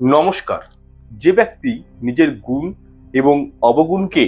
নমস্কার। যে ব্যক্তি নিজের গুণ এবং অবগুণকে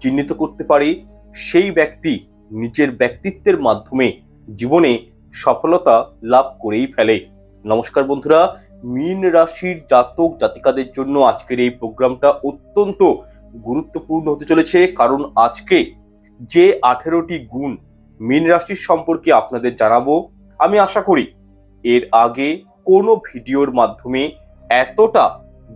চিহ্নিত করতে পারে, সেই ব্যক্তি নিজের ব্যক্তিত্বের মাধ্যমে জীবনে সফলতা লাভ করেই ফেলে। নমস্কার বন্ধুরা, মীন রাশির জাতক জাতিকাদের জন্য আজকের এই প্রোগ্রামটা অত্যন্ত গুরুত্বপূর্ণ হতে চলেছে। কারণ আজকে যে আঠেরোটি গুণ মীন রাশির সম্পর্কে আপনাদের জানাব, আমি আশা করি এর আগে কোনো ভিডিওর মাধ্যমে এতটা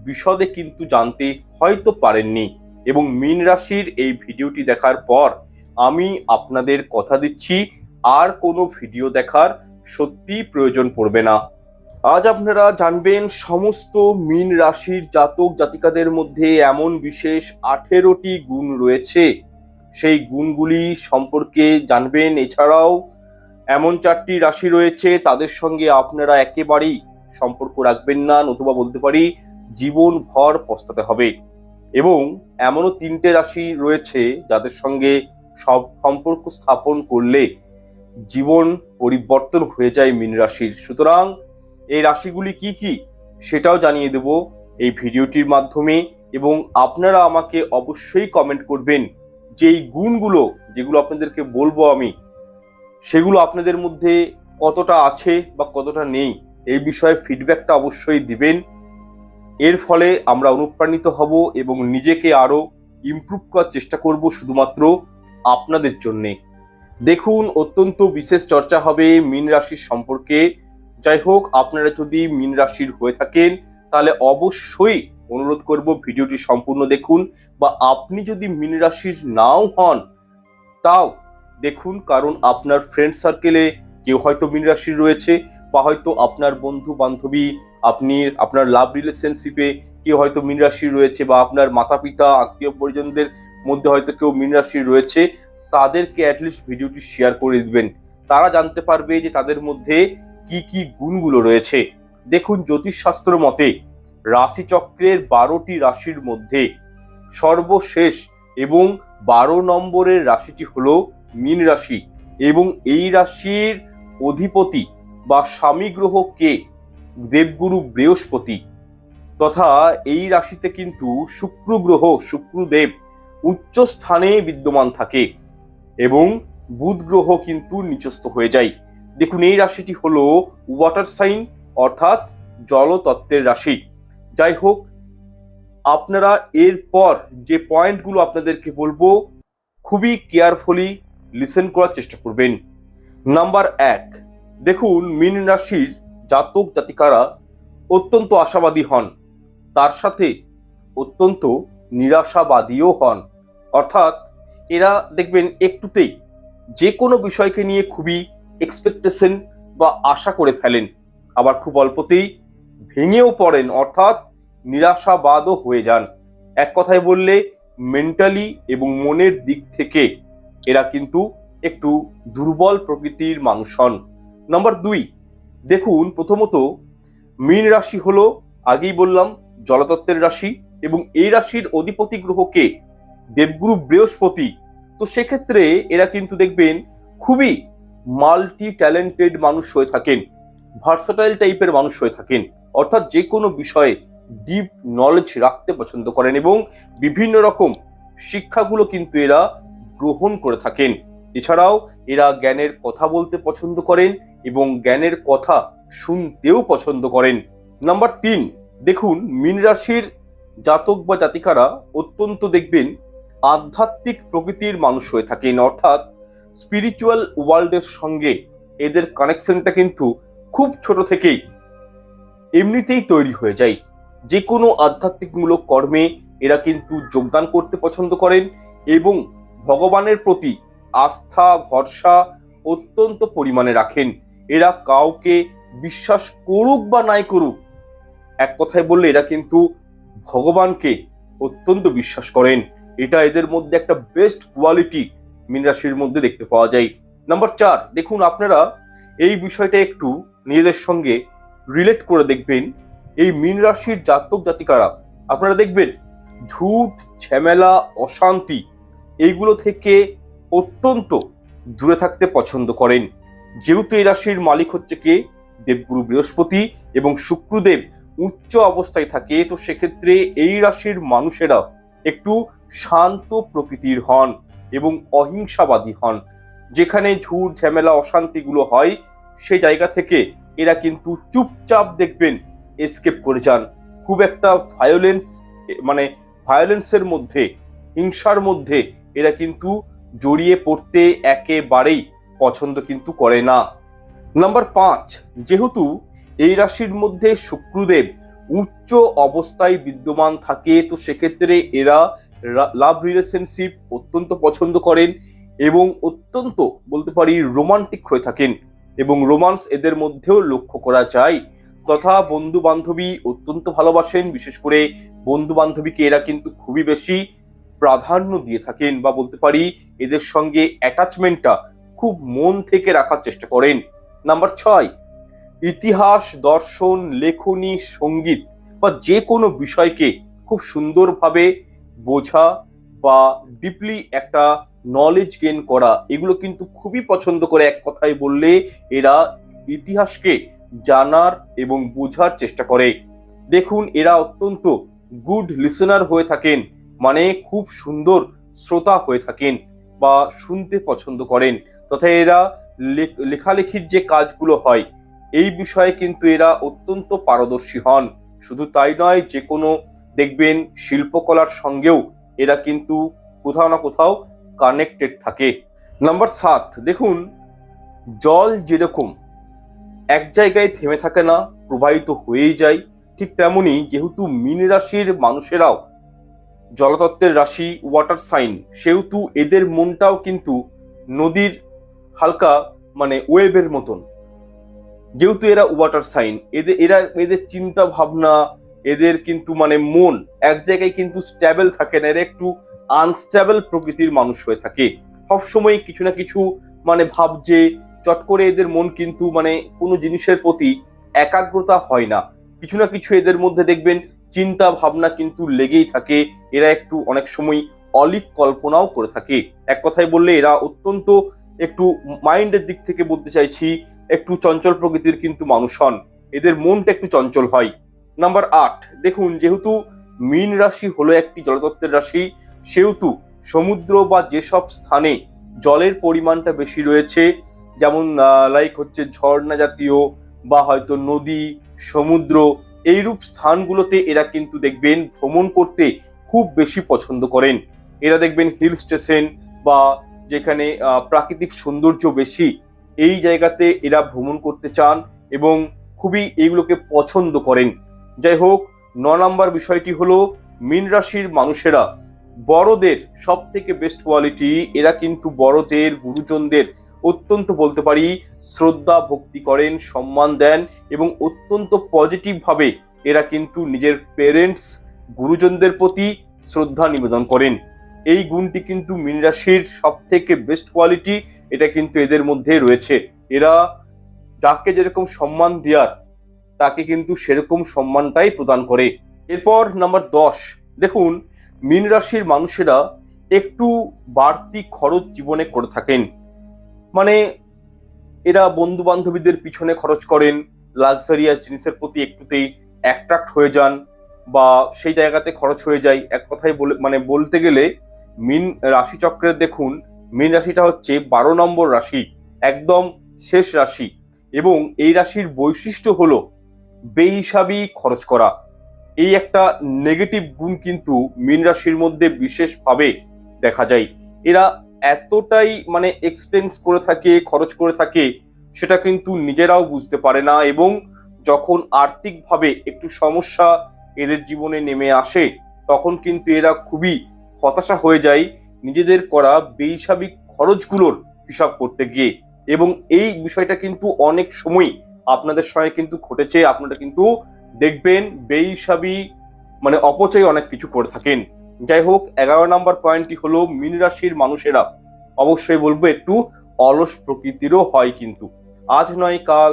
বিশদে কিন্তু জানতে হয়তো পারেননি। এবং মীন রাশির এই ভিডিওটি দেখার পর আমি আপনাদের কথা দিচ্ছি, আর কোনো ভিডিও দেখার সত্যি প্রয়োজন পড়বে না। আজ আপনারা জানবেন, সমস্ত মীন রাশির জাতক জাতিকাদের মধ্যে এমন বিশেষ আঠেরোটি গুণ রয়েছে। সেই গুণগুলি সম্পর্কে জানবেন। এছাড়াও এমন চারটি রাশি রয়েছে, তাদের সঙ্গে আপনারা একেবারেই সম্পর্ক রাখবেন না, নতুবা বলতে পারি জীবন ভর পস্তাতে হবে। এবং এমনও তিনটে রাশি রয়েছে যাদের সঙ্গে সব সম্পর্ক স্থাপন করলে জীবন পরিবর্তন হয়ে যায় মীন রাশির। সুতরাং এই রাশিগুলি কি কি সেটাও জানিয়ে দেব এই ভিডিওটির মাধ্যমে এবং আপনারা আমাকে অবশ্যই কমেন্ট করবেন যে এই গুণগুলো যেগুলো আপনাদেরকে বলব আমি, সেগুলো আপনাদের মধ্যে কতটা আছে বা কতটা নেই। এই বিষয়ে ফিডব্যাকটা অবশ্যই দিবেন। এর ফলে আমরা অনুপ্রাণিত হব এবং নিজেকে আরও ইমপ্রুভ করার চেষ্টা করব শুধুমাত্র আপনাদের জন্যে। দেখুন, অত্যন্ত বিশেষ চর্চা হবে মীন রাশির সম্পর্কে। যাই হোক, আপনারা যদি মীন রাশির হয়ে থাকেন, তাহলে অবশ্যই অনুরোধ করব ভিডিওটি সম্পূর্ণ দেখুন বা আপনি যদি মীন রাশির নাও হন, তাও দেখুন, কারণ আপনার ফ্রেন্ড সার্কেলে কেউ হয়তো মীন রাশির রয়েছে। বা হয়তো আপনার বন্ধু বান্ধবী, আপনি, আপনার লাভ রিলেশনশিপে কেউ হয়তো মীন রাশির রয়েছে বা আপনার মাতা পিতা আত্মীয় পরিজনদের মধ্যে হয়তো কেউ মীন রাশির রয়েছে, তাদেরকে অ্যাটলিস্ট ভিডিওটি শেয়ার করে দিবেন। তারা জানতে পারবে যে তাদের মধ্যে কি কি গুণগুলো রয়েছে। দেখুন, জ্যোতিষশাস্ত্র মতে রাশিচক্রের বারোটি রাশির মধ্যে সর্বশেষ এবং বারো নম্বরের রাশিটি হলো মীন রাশি এবং এই রাশির অধিপতি বা স্বামী গ্রহ কে? দেবগুরু বৃহস্পতি। তথা এই রাশিতে কিন্তু শুক্র গ্রহ শুক্রদেব উচ্চ স্থানে বিদ্যমান থাকে এবং বুধ গ্রহ কিন্তু নিচস্থ হয়ে যায়। দেখুন, এই রাশিটি হলো ওয়াটার সাইন অর্থাৎ জলতত্ত্বের রাশি। যাই হোক, আপনারা এরপর যে পয়েন্টগুলো আপনাদেরকে বলব, খুবই কেয়ারফুলি লিসেন করার চেষ্টা করবেন। নাম্বার এক দেখুন, মীন রাশির জাতক জাতিকারা অত্যন্ত আশাবাদী হন। তার সাথে অত্যন্ত নিরাশাবাদীও হন। অর্থাৎ এরা দেখবেন একটুতেই যে কোনো বিষয়কে নিয়ে খুবই এক্সপেকটেশন বা আশা করে ফেলেন। আবার খুব অল্পতেই ভেঙেও পড়েন, অর্থাৎ নিরাশাবাদও হয়ে যান। এক কথায় বললে মেন্টালি এবং মনের দিক থেকে এরা কিন্তু একটু দুর্বল প্রকৃতির মানুষ হন। নাম্বার দুই, দেখুন, প্রথমত, মীন রাশি হলো, আগেই বললাম, জলতত্ত্বের রাশি এবং এই রাশির অধিপতি গ্রহকে দেবগুরু বৃহস্পতি। তো সেক্ষেত্রে এরা কিন্তু দেখবেন, খুবই মাল্টি ট্যালেন্টেড মানুষ হয়ে থাকেন ভার্সাটাইল টাইপের মানুষ হয়ে থাকেন। অর্থাৎ যে কোনো বিষয়ে ডিপ নলেজ রাখতে পছন্দ করেন এবং বিভিন্ন রকম শিক্ষাগুলো কিন্তু এরা গ্রহণ করে থাকেন। এছাড়াও এরা জ্ঞানের কথা বলতে পছন্দ করেন এবং জ্ঞানের কথা শুনতেও পছন্দ করেন। নাম্বার তিন, দেখুন, মীন রাশির জাতক বা জাতিকারা অত্যন্ত দেখবেন আধ্যাত্মিক প্রকৃতির মানুষ হয়ে থাকেন। অর্থাৎ স্পিরিচুয়াল ওয়ার্ল্ডের সঙ্গে এদের কানেকশনটা কিন্তু খুব ছোট থেকেই এমনিতেই তৈরি হয়ে যায়। যে কোনো আধ্যাত্মিকমূলক কর্মে এরা কিন্তু যোগদান করতে পছন্দ করেন এবং ভগবানের প্রতি আস্থা, ভরসা অত্যন্ত পরিমাণে রাখেন। এরা কাউকে বিশ্বাস করুক বা নাই করুক, এক কথায় বললে এরা কিন্তু ভগবানকে অত্যন্ত বিশ্বাস করেন। এটা এদের মধ্যে একটা বেস্ট কোয়ালিটি মীন রাশির মধ্যে দেখতে পাওয়া যায়। নাম্বার চার, দেখুন আপনারা এই বিষয়টা একটু নিজেদের সঙ্গে রিলেট করে দেখবেন। এই মীন রাশির জাতক জাতিকারা, আপনারা দেখবেন ঝুট, ঝামেলা, অশান্তি এইগুলো থেকে অত্যন্ত দূরে থাকতে পছন্দ করেন। যেহেতু এই রাশির মালিক হচ্ছে কে? দেবগুরু বৃহস্পতি এবং শুক্রদেব উচ্চ অবস্থায় থাকে, তো সেক্ষেত্রে এই রাশির মানুষেরা একটু শান্ত প্রকৃতির হন এবং অহিংসাবাদী হন। যেখানে ঝুট, ঝামেলা, অশান্তিগুলো হয়, সেই জায়গা থেকে এরা কিন্তু চুপচাপ দেখবেন এসকেপ করে যান। খুব একটা ভায়োলেন্স মানে ভায়োলেন্সের মধ্যে, হিংসার মধ্যে এরা কিন্তু জড়িয়ে পড়তে একেবারেই পছন্দ কিন্তু করে না। নাম্বার পাঁচ, যেহেতু এই রাশির মধ্যে শুক্রদেব উচ্চ অবস্থায় বিদ্যমান থাকে, তো সেক্ষেত্রে এরা লাভ রিলেশনশিপ অত্যন্ত পছন্দ করেন এবং অত্যন্ত বলতে পারি রোমান্টিক হয়ে থাকেন এবং রোমান্স এদের মধ্যেও লক্ষ্য করা যায়। তথা বন্ধু বান্ধবী অত্যন্ত ভালোবাসেন, বিশেষ করে বন্ধু বান্ধবীকে এরা কিন্তু খুবই বেশি প্রাধান্য দিয়ে থাকেন বা বলতে পারি এদের সঙ্গে অ্যাটাচমেন্টটা খুব মন থেকে রাখার চেষ্টা করেন। নাম্বার ছয়, ইতিহাস, দর্শন, লেখনী, সংগীত বা যে কোনো বিষয়কে খুব সুন্দরভাবে বোঝা বা ডিপলি একটা নলেজ গেন করা, এগুলো কিন্তু খুবই পছন্দ করে এক কথায় বললে এরা ইতিহাসকে জানার এবং বোঝার চেষ্টা করে। দেখুন, এরা অত্যন্ত গুড লিসনার হয়ে থাকেন মানে খুব সুন্দর শ্রোতা হয়ে থাকেন। বা শুনতে পছন্দ করেন, তথা এরা লেখ- লেখালেখির যে কাজগুলো হয়, এই বিষয়ে কিন্তু এরা অত্যন্ত পারদর্শী হন। শুধু তাই নয় যে কোনো দেখবেন শিল্পকলার সঙ্গেও এরা কিন্তু কোথাও না কোথাও কানেক্টেড থাকে। নাম্বার সাত, দেখুন, জল যেরকম এক জায়গায় থেমে থাকে না, প্রবাহিত হয়েই যায়, ঠিক তেমনি যেহেতু মীন রাশির মানুষেরাও জলতত্ত্বের রাশি ওয়াটার সাইন সেহেতু এদের মনটাও কিন্তু নদীর হালকা মানে ওয়েবের মতন। যেহেতু এরা ওয়াটার সাইন এদের, এরা, এদের চিন্তা ভাবনা, এদের কিন্তু মানে মন এক জায়গায় কিন্তু স্ট্যাবেল থাকে না, এরা একটু আনস্ট্যাবল প্রকৃতির মানুষ হয়ে থাকে। সবসময় কিছু না কিছু মানে ভাবছে, চট করে এদের মন কিন্তু মানে কোনো জিনিসের প্রতি একাগ্রতা হয় না। কিছু না কিছু এদের মধ্যে দেখবেন চিন্তা ভাবনা কিন্তু লেগেই থাকে। এরা একটু অনেক সময় অলিক কল্পনাও করে থাকে। এক কথায় বললে এরা অত্যন্ত একটু মাইন্ডের দিক থেকে বলতে চাইছি, একটু চঞ্চল প্রকৃতির কিন্তু মানুষ হন। এদের মনটা একটু চঞ্চল হয়। নাম্বার আট, দেখুন, যেহেতু মীন রাশি হলো একটি জলতত্ত্বের রাশি, সেহেতু সমুদ্র বা যেসব স্থানে জলের পরিমাণটা বেশি রয়েছে, যেমন লাইক হচ্ছে ঝর্ণা জাতীয় বা হয়তো নদী, সমুদ্র এইরূপ স্থানগুলোতে এরা কিন্তু দেখবেন ভ্রমণ করতে খুব বেশি পছন্দ করেন। এরা দেখবেন হিল স্টেশন বা যেখানে প্রাকৃতিক সৌন্দর্য বেশি, এই জায়গাতে এরা ভ্রমণ করতে চান এবং খুবই এইগুলোকে পছন্দ করেন। যাই হোক, ন নম্বর বিষয়টি হলো মীন রাশির মানুষেরা। বড়দের সব থেকে বেস্ট কোয়ালিটি এরা কিন্তু বড়দের, গুরুজনদের অত্যন্ত বলতে পারি শ্রদ্ধা ভক্তি করেন, সম্মান দেন এবং অত্যন্ত পজিটিভভাবে এরা কিন্তু নিজের পেরেন্টস গুরুজনদের প্রতি শ্রদ্ধা নিবেদন করেন। এই গুণটি কিন্তু মীন রাশির সব থেকে বেস্ট কোয়ালিটি এটা কিন্তু এদের মধ্যে রয়েছে। এরা যাকে যেরকম সম্মান দেওয়ার তাকে কিন্তু সেরকম সম্মানটাই প্রদান করে। এরপর নাম্বার দশ, দেখুন, মীন রাশির মানুষেরা একটু বাড়তি খরচ জীবনে করে থাকেন। মানে এরা বন্ধু বান্ধবীদের পিছনে খরচ করেন লাক্সারিয়াস জিনিসের প্রতি একটুতেই অ্যাট্রাক্ট হয়ে যান বা সেই জায়গাতে খরচ হয়ে যায়। এক কথায় বলে মানে বলতে গেলে মিন রাশিচক্রের দেখুন, মিন রাশিটা হচ্ছে বারো নম্বর রাশি, একদম শেষ রাশি এবং এই রাশির বৈশিষ্ট্য হলো বেহিসাবি খরচ করা। এই একটা নেগেটিভ গুণ কিন্তু মিন রাশির মধ্যে বিশেষভাবে দেখা যায়। এরা এতটাই মানে এক্সপেন্স করে থাকে, খরচ করে থাকে, সেটা কিন্তু নিজেরাও বুঝতে পারে না এবং যখন আর্থিকভাবে একটু সমস্যা এদের জীবনে নেমে আসে, তখন কিন্তু এরা খুবই হতাশা হয়ে যায় নিজেদের করা বেহিসাবিক খরচগুলোর হিসাব করতে গিয়ে এবং এই বিষয়টা কিন্তু অনেক সময় আপনাদের সঙ্গে কিন্তু ঘটেছে, আপনারা কিন্তু দেখবেন বেহিসাবি মানে অপচয় অনেক কিছু করে থাকেন। যাই হোক এগারো নম্বর পয়েন্টটি হলো মীন রাশির মানুষেরা। অবশ্যই বলব, একটু অলস প্রকৃতিরও হয় কিন্তু। আজ নয়, কাল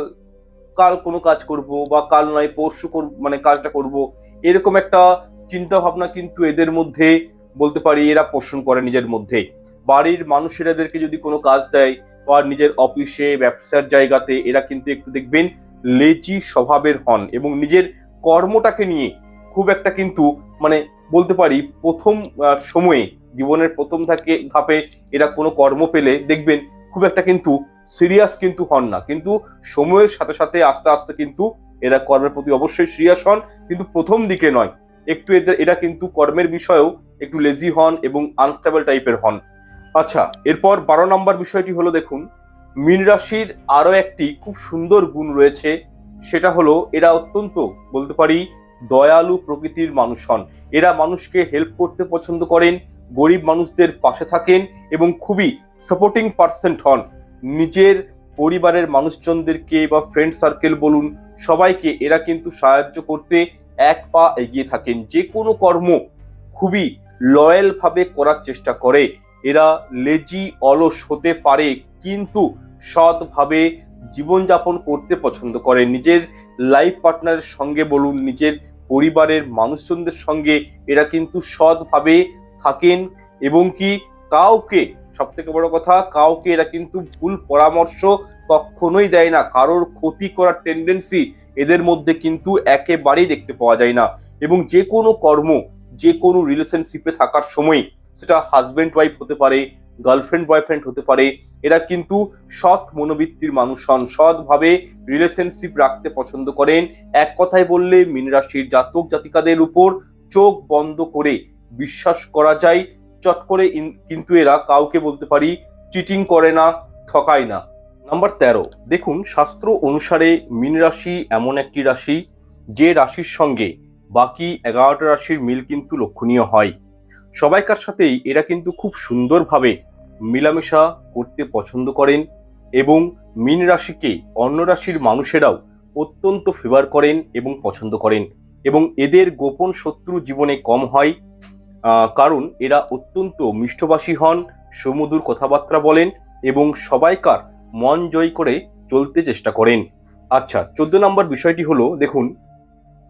কাল কোনো কাজ করব বা কাল নয়, পরশু মানে কাজটা করব, এরকম একটা চিন্তা ভাবনা কিন্তু এদের মধ্যে, বলতে পারি, এরা পোষণ করে নিজের মধ্যে। বাড়ির মানুষের এদেরকে যদি কোনো কাজ দেয় বা নিজের অফিসে, ব্যবসার জায়গাতে, এরা কিন্তু একটু দেখবেন লেচি স্বভাবের হন এবং নিজের কর্মটাকে নিয়ে খুব একটা কিন্তু মানে বলতে পারি, প্রথম সময়ে, জীবনের প্রথম থাকে, ধাপে এরা কোনো কর্ম পেলে দেখবেন খুব একটা কিন্তু সিরিয়াস কিন্তু হন না। কিন্তু সময়ের সাথে সাথে আস্তে আস্তে কিন্তু এরা কর্মের প্রতি অবশ্যই সিরিয়াস হন। কিন্তু প্রথম দিকে নয়, একটু এদের, এরা কিন্তু কর্মের বিষয়েও একটু লেজি হন এবং আনস্টেবল টাইপের হন। আচ্ছা এরপর বারো নম্বর বিষয়টি হলো দেখুন, মীন রাশির আরও একটি খুব সুন্দর গুণ রয়েছে, সেটা হলো এরা অত্যন্ত বলতে পারি দয়ালু প্রকৃতির মানুষ হন। এরা মানুষকে হেল্প করতে পছন্দ করেন, গরিব মানুষদের পাশে থাকেন এবং খুবই সাপোর্টিং পার্সেন্ট হন। নিজের পরিবারের মানুষজনদেরকে বা ফ্রেন্ড সার্কেল বলুন, সবাইকে এরা কিন্তু সাহায্য করতে এক পা এগিয়ে থাকেন। যে কোনো কর্ম খুবই লয়ালভাবে করার চেষ্টা করে। এরা লেজি অলস হতে পারে কিন্তু সৎভাবে জীবনযাপন করতে পছন্দ করে। নিজের লাইফ পার্টনারের সঙ্গে বলুন, নিজের পরিবারের মানুষজনদের সঙ্গে এরা কিন্তু সৎভাবে থাকেন এবং কি কাউকে সব থেকে বড় কথা, কাউকে এরা কিন্তু ভুল পরামর্শ কখনোই দেয় না। কারোর ক্ষতি করার টেন্ডেন্সি এদের মধ্যে কিন্তু একেবারেই দেখতে পাওয়া যায় না। এবং যে কোনো কর্ম যে কোনো রিলেশনশিপে থাকার সময় সেটা হাজব্যান্ড ওয়াইফ হতে পারে গার্লফ্রেন্ড বয়ফ্রেন্ড হতে পারে। এরা কিন্তু সৎ মনোবৃত্তির মানুষ হন, সৎভাবে রিলেশনশিপ রাখতে পছন্দ করেন। এক কথায় বললে, মীন রাশির জাতক জাতিকাদের উপর চোখ বন্ধ করে বিশ্বাস করা যায়। চট করে কিন্তু এরা কাউকে বলতে পারি চিটিং করে না, ঠকায় না। নাম্বার তেরো, দেখুন, শাস্ত্র অনুসারে মীন রাশি এমন একটি রাশি, যে রাশির সঙ্গে বাকি এগারোটা রাশির মিল কিন্তু লক্ষণীয় হয়। সবাইকার সাথেই এরা কিন্তু খুব সুন্দরভাবে মিলামেশা করতে পছন্দ করেন এবং মীন রাশিকে অন্য রাশির মানুষেরাও অত্যন্ত ফেভার করেন এবং পছন্দ করেন এবং এদের গোপন শত্রু জীবনে কম হয় কারণ এরা অত্যন্ত মিষ্টভাষী হন, সুমধুর কথাবার্তা বলেন এবং সবাইকার মন জয় করে চলতে চেষ্টা করেন। আচ্ছা চোদ্দ নম্বর বিষয়টি হলো, দেখুন,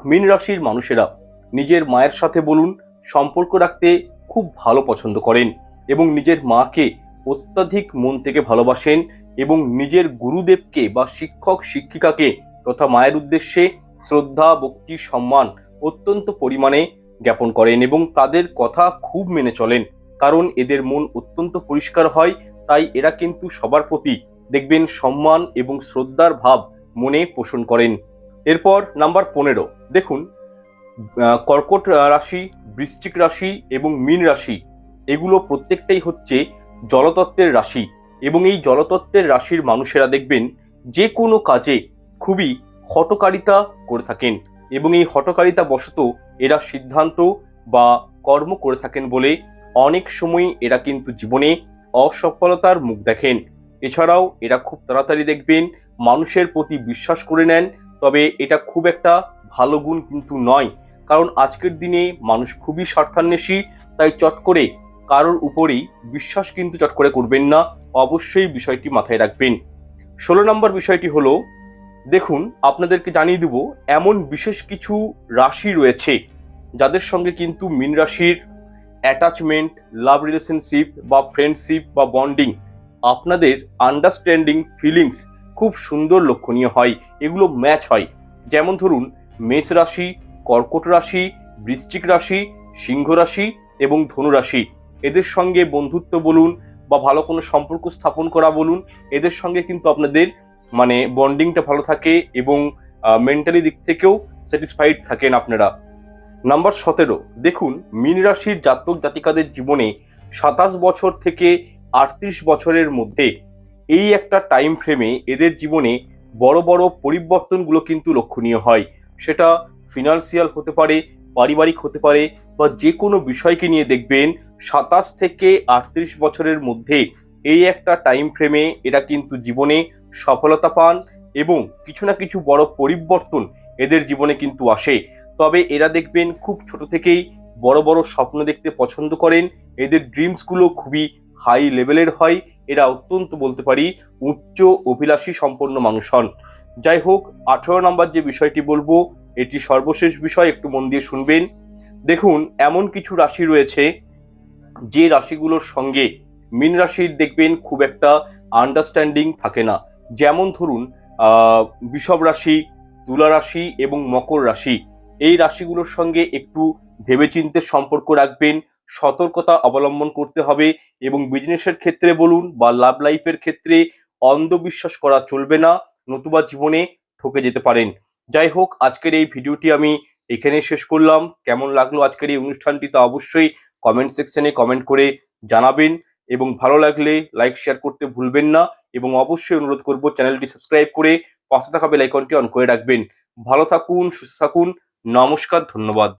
মীন রাশির মানুষেরা নিজের মায়ের সাথে বলুন, সম্পর্ক রাখতে খুব ভালো পছন্দ করেন এবং নিজের মাকে অত্যাধিক মন থেকে ভালোবাসেন এবং নিজের গুরুদেবকে বা শিক্ষক, শিক্ষিকাকে তথা মায়ের উদ্দেশ্যে শ্রদ্ধা, ভক্তি, সম্মান অত্যন্ত পরিমাণে জ্ঞাপন করেন এবং তাদের কথা খুব মেনে চলেন। কারণ এদের মন অত্যন্ত পরিষ্কার হয়, তাই এরা কিন্তু সবার প্রতি দেখবেন সম্মান এবং শ্রদ্ধার ভাব মনে পোষণ করেন। এরপর নাম্বার পনেরো, দেখুন কর্কট রাশি, বৃশ্চিক রাশি এবং মীন রাশি, এগুলো প্রত্যেকটাই হচ্ছে জলতত্ত্বের রাশি এবং এই জলতত্ত্বের রাশির মানুষেরা দেখবেন যে কোনো কাজে খুবই হটকারিতা করে থাকেন এবং এই হটকারিতা বশত এরা সিদ্ধান্ত বা কর্ম করে থাকেন বলে অনেক সময় এরা কিন্তু জীবনে অসফলতার মুখ দেখেন। এছাড়াও এরা খুব তাড়াতাড়ি দেখবেন মানুষের প্রতি বিশ্বাস করে নেন, তবে এটা খুব একটা ভালো গুণ কিন্তু নয়। কারণ আজকের দিনে মানুষ খুবই স্বার্থান্বেষী, তাই চট করে কারোর উপরেই বিশ্বাস কিন্তু চট করে করবেন না, অবশ্যই বিষয়টি মাথায় রাখবেন। ষোলো নম্বর বিষয়টি হলো, দেখুন, আপনাদেরকে জানিয়ে দেব, এমন বিশেষ কিছু রাশি রয়েছে, যাদের সঙ্গে কিন্তু মিন রাশির অ্যাটাচমেন্ট লাভ রিলেশনশিপ বা ফ্রেন্ডশিপ বা বন্ডিং আপনাদের আন্ডারস্ট্যান্ডিং ফিলিংস খুব সুন্দর লক্ষণীয় হয়, এগুলো ম্যাচ হয়। যেমন ধরুন, মেষ রাশি, কর্কট রাশি, বৃশ্চিক রাশি, সিংহ রাশি এবং ধনু রাশি। এদের সঙ্গে বন্ধুত্ব বলুন বা ভালো কোনো সম্পর্ক স্থাপন করা বলুন, এদের সঙ্গে কিন্তু আপনাদের মানে বন্ডিংটা ভালো থাকে এবং মেন্টালি দিক থেকেও স্যাটিসফাইড থাকেন আপনারা। নাম্বার সতেরো, দেখুন, মীন রাশির জাতক জাতিকাদের জীবনে সাতাশ বছর থেকে আটত্রিশ বছরের মধ্যে এই একটা টাইম ফ্রেমে এদের জীবনে বড় বড় পরিবর্তনগুলো কিন্তু লক্ষণীয় হয়। সেটা ফিনান্সিয়াল হতে পারে, পারিবারিক হতে পারে বা যে কোনো বিষয়কে নিয়ে দেখবেন সাতাশ থেকে আটত্রিশ বছরের মধ্যে এই একটা টাইম ফ্রেমে এরা কিন্তু জীবনে সফলতা পান এবং কিছু না কিছু বড় পরিবর্তন এদের জীবনে কিন্তু আসে। তবে এরা দেখবেন খুব ছোট থেকেই বড় বড় স্বপ্ন দেখতে পছন্দ করেন। এদের ড্রিমসগুলো খুবই হাই লেভেলের হয়। এরা অত্যন্ত বলতে পারি উচ্চ অভিলাষী সম্পন্ন মানুষ হন। যাই হোক, আঠেরো নম্বর যে বিষয়টি বলব, এটি সর্বশেষ বিষয়, একটু মন দিয়ে শুনবেন। দেখুন, এমন কিছু রাশি রয়েছে যে রাশিগুলোর সঙ্গে মীন রাশির দেখবেন খুব একটা আন্ডারস্ট্যান্ডিং থাকে না। যেমন ধরুন বৃষভ রাশি, তুলা রাশি এবং মকর রাশি। এই রাশিগুলোর সঙ্গে একটু ভেবেচিন্তে সম্পর্ক রাখবেন, সতর্কতা অবলম্বন করতে হবে এবং বিজনেসের ক্ষেত্রে বলুন বা লাভ লাইফের ক্ষেত্রে অন্ধবিশ্বাস করা চলবে না, নতুবা জীবনে ঠকে যেতে পারেন। যাই হোক, আজকের এই ভিডিওটি আমি এখানে শেষ করলাম। কেমন লাগল আজকের এই অনুষ্ঠানটি তা অবশ্যই কমেন্ট সেকশনে কমেন্ট করে জানাবেন এবং ভালো লাগলে লাইক শেয়ার করতে ভুলবেন না এবং অবশ্যই অনুরোধ করব চ্যানেলটি সাবস্ক্রাইব করে পাশে থাকা বেল আইকনটি অন করে রাখবেন। ভালো থাকুন, সুস্থ থাকুন, নমস্কার, ধন্যবাদ।